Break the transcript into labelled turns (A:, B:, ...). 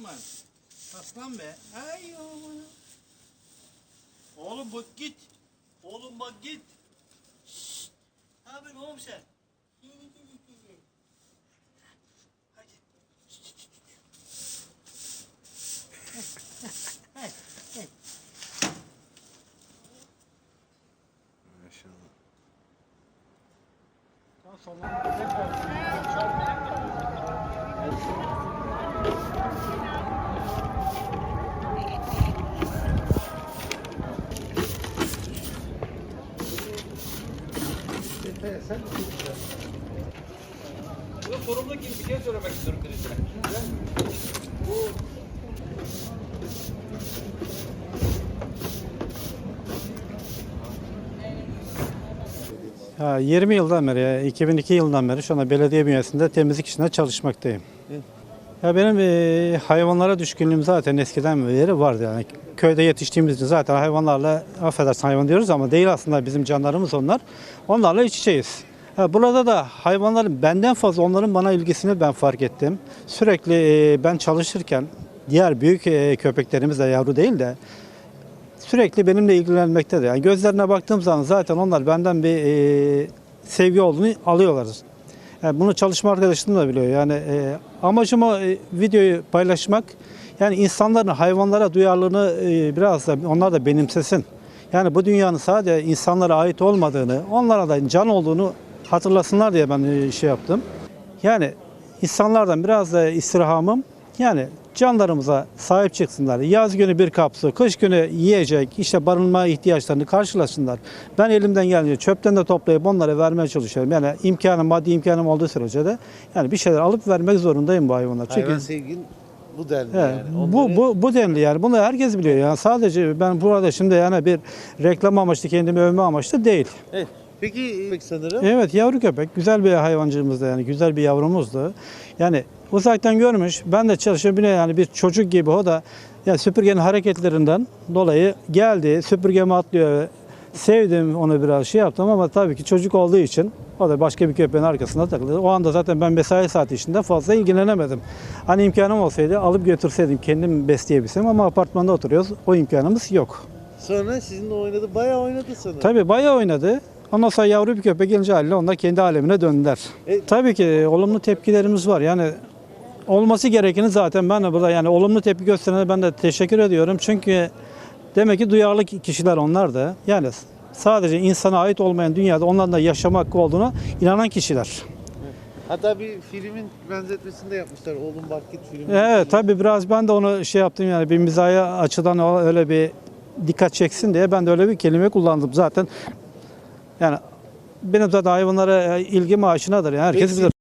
A: aslanım var. Aslan be. Ay oğlum. Oğlum bak git. Oğlum bak git. Şşt. Ne yapıyorsun oğlum sen? Hadi.
B: Bu sorumlu kim? Bir şey söylemek istiyorum birisine.
C: Ya 20 yıldan beri, ya, 2002 yılından beri şu anda belediye bünyesinde temizlik işinde çalışmaktayım. Ya benim e, hayvanlara düşkünlüğüm zaten eskiden beri vardı yani. Köyde yetiştiğimiz için zaten hayvanlarla, affedersin hayvan diyoruz ama değil aslında bizim canlarımız onlar. Onlarla iç içeyiz. Ha, burada da hayvanların benden fazla onların bana ilgisini ben fark ettim. Sürekli e, ben çalışırken diğer büyük e, köpeklerimiz de yavru değil de sürekli benimle ilgilenmektedir. Yani gözlerine baktığım zaman zaten onlar benden bir e, sevgi olduğunu alıyorlar. Yani bunu çalışma arkadaşım da biliyor. Yani e, amacım o e, videoyu paylaşmak. Yani insanların hayvanlara duyarlılığını e, biraz da onlar da benimsesin. Yani bu dünyanın sadece insanlara ait olmadığını, onlara da can olduğunu hatırlasınlar diye ben e, şey yaptım. Yani insanlardan biraz da istirhamım yani canlarımıza sahip çıksınlar. Yaz günü bir kap su, kış günü yiyecek, işte barınma ihtiyaçlarını karşılasınlar. Ben elimden geldiğince çöpten de toplayıp onlara vermeye çalışıyorum. Yani imkanım, maddi imkanım olduğu sürece de yani bir şeyler alıp vermek zorundayım bu hayvanlar. Çünkü
D: Hayvan sevgin bu denli
C: Evet,
D: yani.
C: bu, bu, bu denli yani. Bunu herkes biliyor. Yani sadece ben burada şimdi yani bir reklam amaçlı kendimi övme amaçlı değil.
D: Evet. Peki peki sanırım.
C: Evet yavru köpek güzel bir hayvancığımızdı yani güzel bir yavrumuzdu. Yani uzaktan görmüş ben de çalışıyorum bir yani bir çocuk gibi o da yani süpürgenin hareketlerinden dolayı geldi süpürgemi atlıyor. Sevdim onu biraz şey yaptım ama tabii ki çocuk olduğu için o da başka bir köpeğin arkasında takıldı. O anda zaten ben mesai saati içinde fazla ilgilenemedim. Hani imkanım olsaydı alıp götürseydim kendim besleyebilsem ama apartmanda oturuyoruz o imkanımız yok.
D: Sonra sizinle oynadı. Bayağı oynadı sanırım.
C: Tabii bayağı oynadı. Ondan sonra yavru bir köpek gelince haliyle onlar kendi alemine döndüler.
D: E-
C: Tabii ki e, olumlu tepkilerimiz var. Yani olması gerekeni zaten ben de burada yani olumlu tepki gösterene ben de teşekkür ediyorum. Çünkü demek ki duyarlı kişiler onlar da. Yani sadece insana ait olmayan dünyada onların da yaşam hakkı olduğuna inanan kişiler.
D: Hatta bir filmin benzetmesini de yapmışlar. Oğlum Barkit filmi.
C: Evet tabii biraz ben de onu şey yaptım yani bir mizaya açıdan öyle bir dikkat çeksin diye ben de öyle bir kelime kullandım zaten. Yani benim zaten hayvanlara ilgim aşinadır yani herkes bilir.